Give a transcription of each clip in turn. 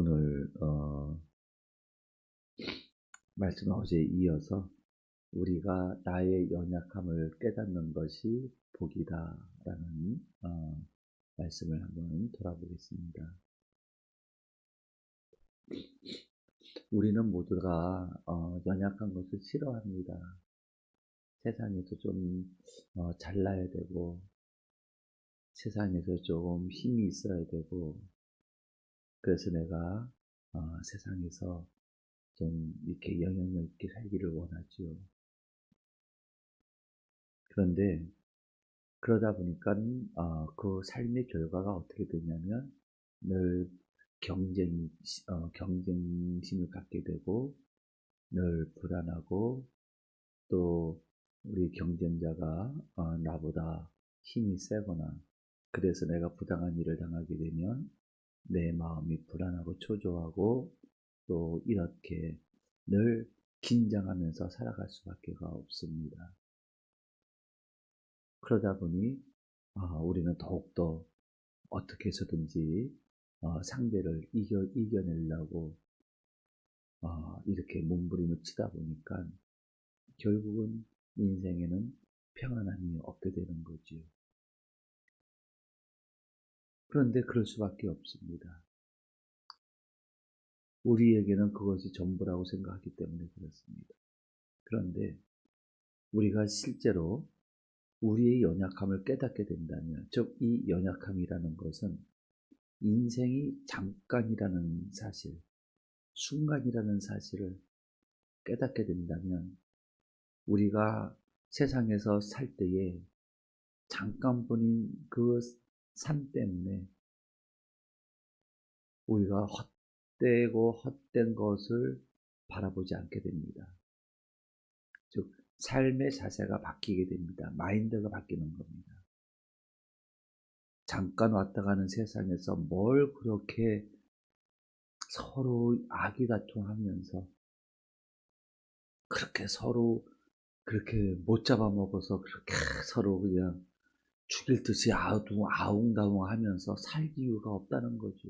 오늘 어, 말씀 어제 이어서 우리가 나의 연약함을 깨닫는 것이 복이다라는 어, 말씀을 한번 돌아보겠습니다. 우리는 모두가 어, 연약한 것을 싫어합니다. 세상에서 좀 어, 잘나야 되고 세상에서 조금 힘이 있어야 되고 그래서 내가 어, 세상에서 좀 이렇게 영향력 있게 살기를 원하지요. 그런데 그러다 보니까 어, 그 삶의 결과가 어떻게 되냐면 늘 경쟁 어, 경쟁심을 갖게 되고 늘 불안하고 또 우리 경쟁자가 어, 나보다 힘이 세거나 그래서 내가 부당한 일을 당하게 되면 내 마음이 불안하고 초조하고 또 이렇게 늘 긴장하면서 살아갈 수밖에 없습니다. 그러다 보니 어, 우리는 더욱더 어떻게 해서든지 어, 상대를 이겨, 이겨내려고 어, 이렇게 몸부림을 치다 보니까 결국은 인생에는 평안함이 없게 되는 거지요. 그런데 그럴 수밖에 없습니다. 우리에게는 그것이 전부라고 생각하기 때문에 그렇습니다. 그런데 우리가 실제로 우리의 연약함을 깨닫게 된다면, 즉, 이 연약함이라는 것은 인생이 잠깐이라는 사실, 순간이라는 사실을 깨닫게 된다면, 우리가 세상에서 살 때에 잠깐뿐인 그 삶 때문에 우리가 헛되고 헛된 것을 바라보지 않게 됩니다. 즉, 삶의 자세가 바뀌게 됩니다. 마인드가 바뀌는 겁니다. 잠깐 왔다 가는 세상에서 뭘 그렇게 서로 아기다툼하면서 그렇게 서로 그렇게 못 잡아먹어서 그렇게 서로 그냥 죽일 듯이 아웅, 아웅다웅 하면서 살 이유가 없다는 거죠.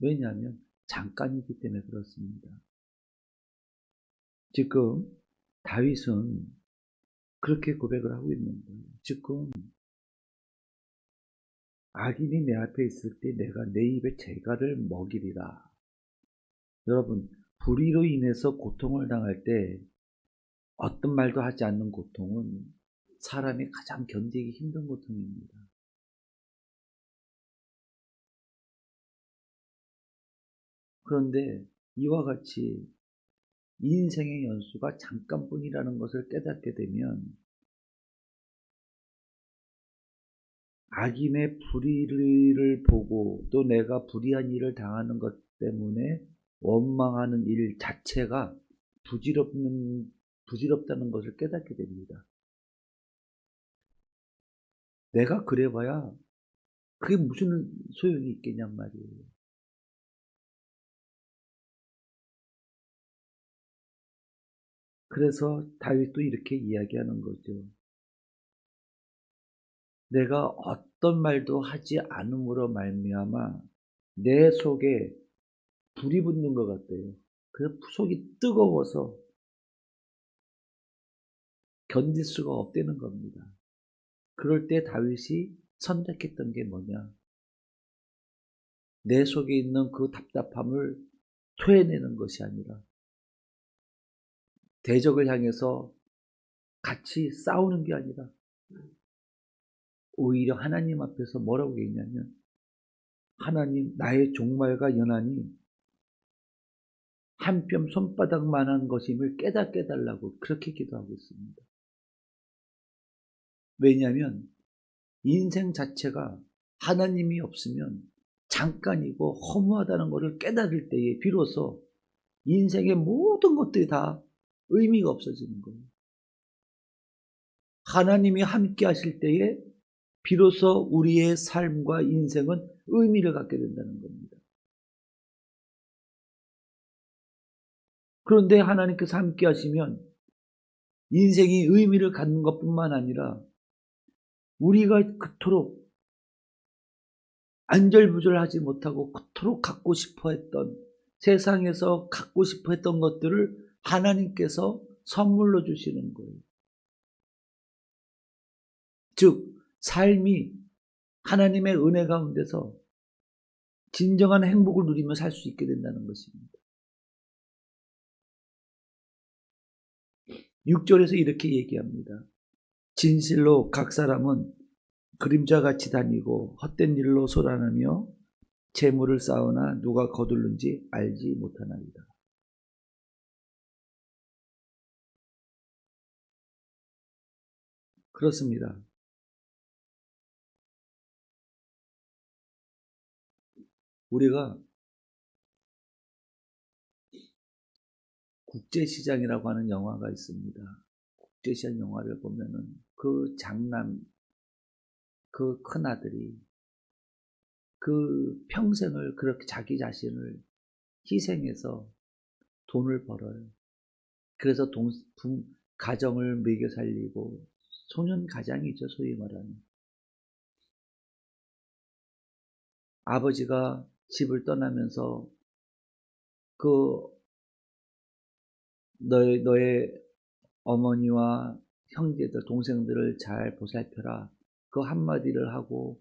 왜냐하면 잠깐이기 때문에 그렇습니다. 지금 다윗은 그렇게 고백을 하고 있는 거예요. 지금 악인이 내 앞에 있을 때 내가 내 입에 재갈을 먹이리라. 여러분, 불의로 인해서 고통을 당할 때 어떤 말도 하지 않는 고통은 사람이 가장 견디기 힘든 고통입니다. 그런데 이와 같이 인생의 연수가 잠깐뿐이라는 것을 깨닫게 되면 악인의 불의를 보고 또 내가 불의한 일을 당하는 것 때문에 원망하는 일 자체가 부질없는, 부질없다는 것을 깨닫게 됩니다. 내가 그래봐야 그게 무슨 소용이 있겠냔 말이에요. 그래서 다윗도 이렇게 이야기하는 거죠. 내가 어떤 말도 하지 않음으로 말미암아 내 속에 불이 붙는 것 같아요. 그 속이 뜨거워서 견딜 수가 없다는 겁니다. 그럴 때 다윗이 선택했던 게 뭐냐? 내 속에 있는 그 답답함을 토해내는 것이 아니라 대적을 향해서 같이 싸우는 게 아니라 오히려 하나님 앞에서 뭐라고 얘기냐면 하나님 나의 종말과 연한이 한 뼘 손바닥만한 것임을 깨닫게 달라고 그렇게 기도하고 있습니다. 왜냐하면 인생 자체가 하나님이 없으면 잠깐이고 허무하다는 것을 깨달을 때에 비로소 인생의 모든 것들이 다 의미가 없어지는 거예요. 하나님이 함께 하실 때에 비로소 우리의 삶과 인생은 의미를 갖게 된다는 겁니다. 그런데 하나님께서 함께 하시면 인생이 의미를 갖는 것뿐만 아니라 우리가 그토록 안절부절하지 못하고 그토록 갖고 싶어 했던 세상에서 갖고 싶어 했던 것들을 하나님께서 선물로 주시는 거예요. 즉, 삶이 하나님의 은혜 가운데서 진정한 행복을 누리며 살 수 있게 된다는 것입니다. 6절에서 이렇게 얘기합니다. 진실로 각 사람은 그림자같이 다니고 헛된 일로 소란하며 재물을 쌓으나 누가 거둘는지 알지 못하나이다. 그렇습니다. 우리가 국제시장이라고 하는 영화가 있습니다. 국제시장 영화를 보면은 그 장남, 그 큰아들이 그 평생을 그렇게 자기 자신을 희생해서 돈을 벌어요. 그래서 동, 부, 가정을 먹여 살리고 소년 가장이죠, 소위 말하는. 아버지가 집을 떠나면서 그 너의, 너의 어머니와 형제들, 동생들을 잘 보살펴라. 그 한마디를 하고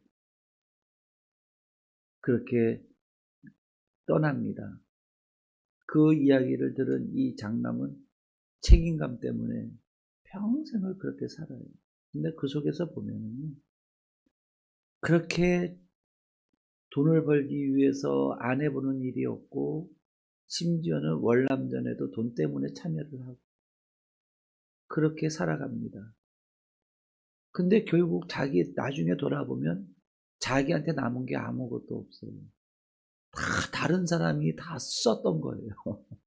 그렇게 떠납니다. 그 이야기를 들은 이 장남은 책임감 때문에 평생을 그렇게 살아요. 근데 그 속에서 보면은요, 그렇게 돈을 벌기 위해서 안 해보는 일이 없고, 심지어는 월남전에도 돈 때문에 참여를 하고, 그렇게 살아갑니다. 근데 결국 자기 나중에 돌아보면 자기한테 남은 게 아무것도 없어요. 다 다른 사람이 다 썼던 거예요.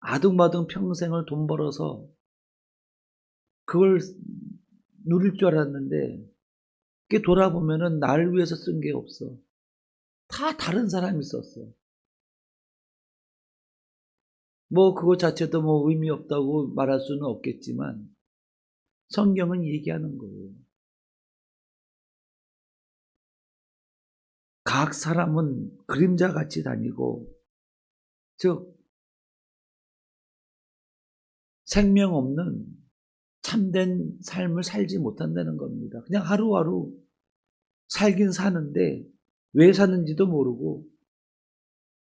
아둥바둥 평생을 돈 벌어서 그걸 누릴 줄 알았는데 그게 돌아보면은 나를 위해서 쓴 게 없어. 다 다른 사람이 썼어. 뭐 그거 자체도 뭐 의미 없다고 말할 수는 없겠지만 성경은 얘기하는 거예요. 각 사람은 그림자 같이 다니고 즉 생명 없는 참된 삶을 살지 못한다는 겁니다. 그냥 하루하루 살긴 사는데 왜 사는지도 모르고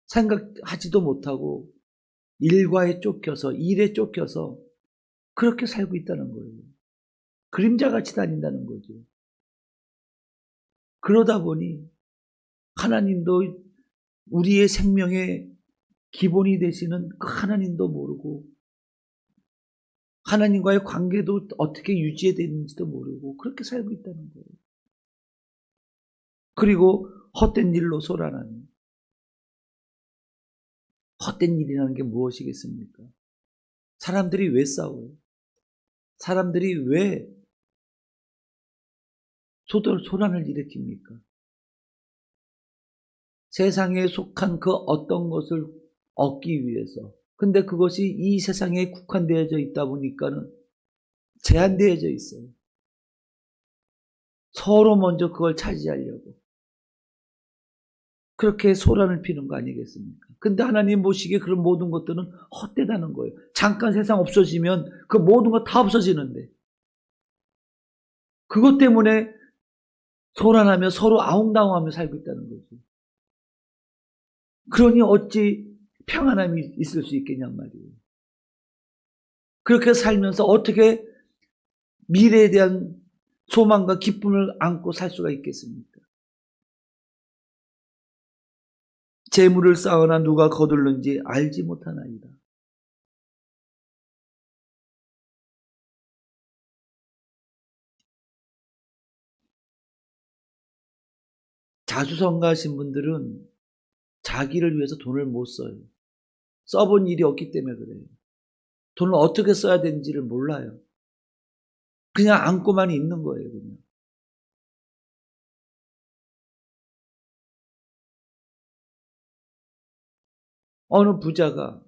생각하지도 못하고 일과에 쫓겨서 일에 쫓겨서 그렇게 살고 있다는 거예요. 그림자 같이 다닌다는 거죠. 그러다 보니 하나님도 우리의 생명의 기본이 되시는 그 하나님도 모르고 하나님과의 관계도 어떻게 유지해야 되는지도 모르고 그렇게 살고 있다는 거예요. 그리고 헛된 일로 소란하는 헛된 일이라는 게 무엇이겠습니까? 사람들이 왜 싸워요? 사람들이 왜 소돌 소란을 일으킵니까? 세상에 속한 그 어떤 것을 얻기 위해서. 근데 그것이 이 세상에 국한되어져 있다 보니까는 제한되어져 있어요. 서로 먼저 그걸 차지하려고. 그렇게 소란을 피는 거 아니겠습니까? 근데 하나님 보시기에 그런 모든 것들은 헛되다는 거예요. 잠깐 세상 없어지면 그 모든 거 다 없어지는데. 그것 때문에 소란하며 서로 아웅다웅하며 살고 있다는 거죠. 그러니 어찌 평안함이 있을 수 있겠냔 말이에요. 그렇게 살면서 어떻게 미래에 대한 소망과 기쁨을 안고 살 수가 있겠습니까? 재물을 쌓으나 누가 거둘는지 알지 못하나이다. 자수성가하신 분들은 자기를 위해서 돈을 못 써요. 써본 일이 없기 때문에 그래요. 돈을 어떻게 써야 되는지를 몰라요. 그냥 안고만 있는 거예요. 어느 부자가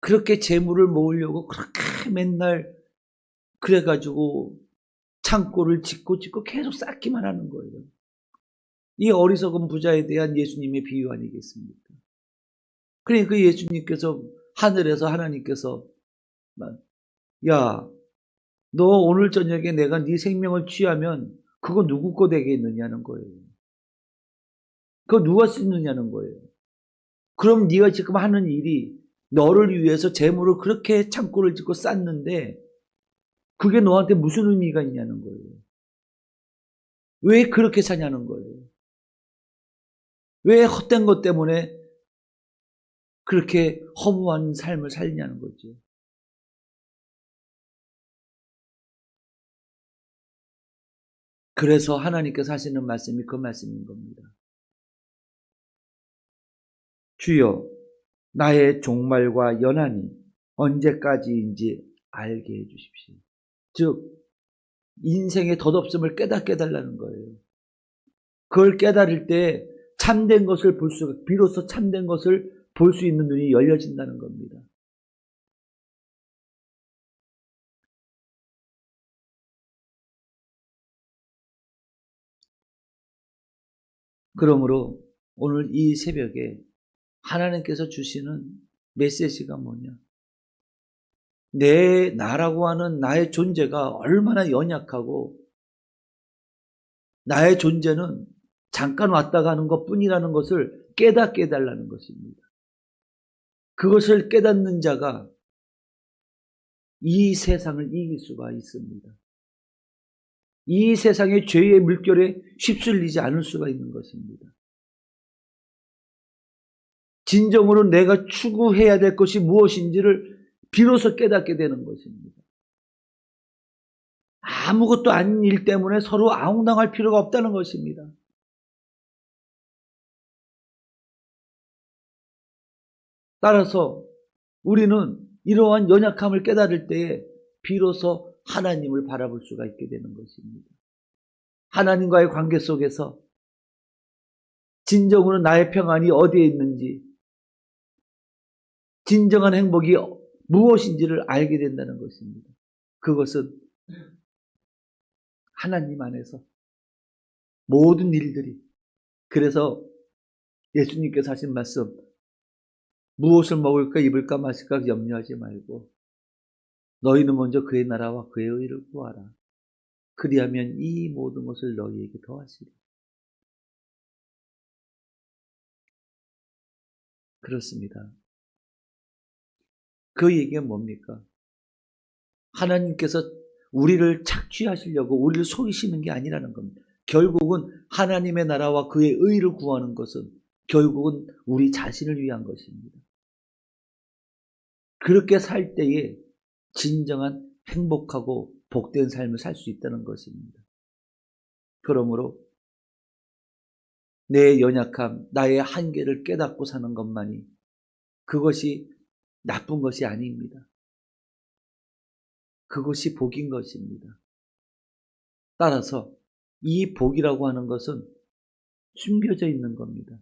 그렇게 재물을 모으려고 그렇게 맨날 그래가지고 창고를 짓고 짓고 계속 쌓기만 하는 거예요. 이 어리석은 부자에 대한 예수님의 비유 아니겠습니까? 그러니까 그 예수님께서 하늘에서 하나님께서 야, 너 오늘 저녁에 내가 네 생명을 취하면 그거 누구 거 되겠느냐는 거예요. 그거 누가 쓰느냐는 거예요. 그럼 네가 지금 하는 일이 너를 위해서 재물을 그렇게 창고를 짓고 쌓는데 그게 너한테 무슨 의미가 있냐는 거예요. 왜 그렇게 사냐는 거예요. 왜 헛된 것 때문에 그렇게 허무한 삶을 살냐는 거죠. 그래서 하나님께서 하시는 말씀이 그 말씀인 겁니다. 주여, 나의 종말과 연한이 언제까지인지 알게 해 주십시오. 즉, 인생의 덧없음을 깨닫게 달라는 거예요. 그걸 깨달을 때 참된 것을 볼 수가, 비로소 참된 것을 볼 수 있는 눈이 열려진다는 겁니다. 그러므로 오늘 이 새벽에 하나님께서 주시는 메시지가 뭐냐? 내 나라고 하는 나의 존재가 얼마나 연약하고 나의 존재는 잠깐 왔다 가는 것 뿐이라는 것을 깨닫게 해달라는 것입니다. 그것을 깨닫는 자가 이 세상을 이길 수가 있습니다. 이 세상의 죄의 물결에 휩쓸리지 않을 수가 있는 것입니다. 진정으로 내가 추구해야 될 것이 무엇인지를 비로소 깨닫게 되는 것입니다. 아무것도 아닌 일 때문에 서로 아웅당할 필요가 없다는 것입니다. 따라서 우리는 이러한 연약함을 깨달을 때에 비로소 하나님을 바라볼 수가 있게 되는 것입니다. 하나님과의 관계 속에서 진정으로 나의 평안이 어디에 있는지, 진정한 행복이 무엇인지를 알게 된다는 것입니다. 그것은 하나님 안에서 모든 일들이 그래서 예수님께서 하신 말씀 무엇을 먹을까 입을까 마실까 염려하지 말고 너희는 먼저 그의 나라와 그의 의를 구하라. 그리하면 이 모든 것을 너희에게 더하시리. 그렇습니다. 그 얘기가 뭡니까? 하나님께서 우리를 착취하시려고 우리를 속이시는 게 아니라는 겁니다. 결국은 하나님의 나라와 그의 의를 구하는 것은 결국은 우리 자신을 위한 것입니다. 그렇게 살 때에 진정한 행복하고 복된 삶을 살 수 있다는 것입니다. 그러므로 내 연약함, 나의 한계를 깨닫고 사는 것만이 그것이 나쁜 것이 아닙니다. 그것이 복인 것입니다. 따라서 이 복이라고 하는 것은 숨겨져 있는 겁니다.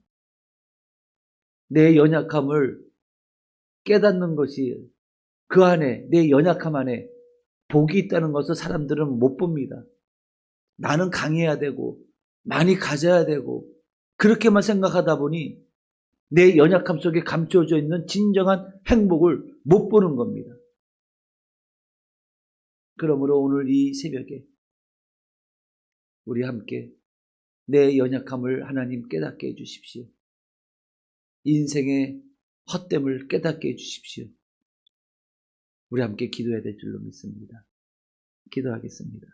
내 연약함을 깨닫는 것이 그 안에, 내 연약함 안에 복이 있다는 것을 사람들은 못 봅니다. 나는 강해야 되고, 많이 가져야 되고, 그렇게만 생각하다 보니 내 연약함 속에 감춰져 있는 진정한 행복을 못 보는 겁니다. 그러므로 오늘 이 새벽에 우리 함께 내 연약함을 하나님 깨닫게 해주십시오. 인생의 헛됨을 깨닫게 해주십시오. 우리 함께 기도해야 될 줄로 믿습니다. 기도하겠습니다.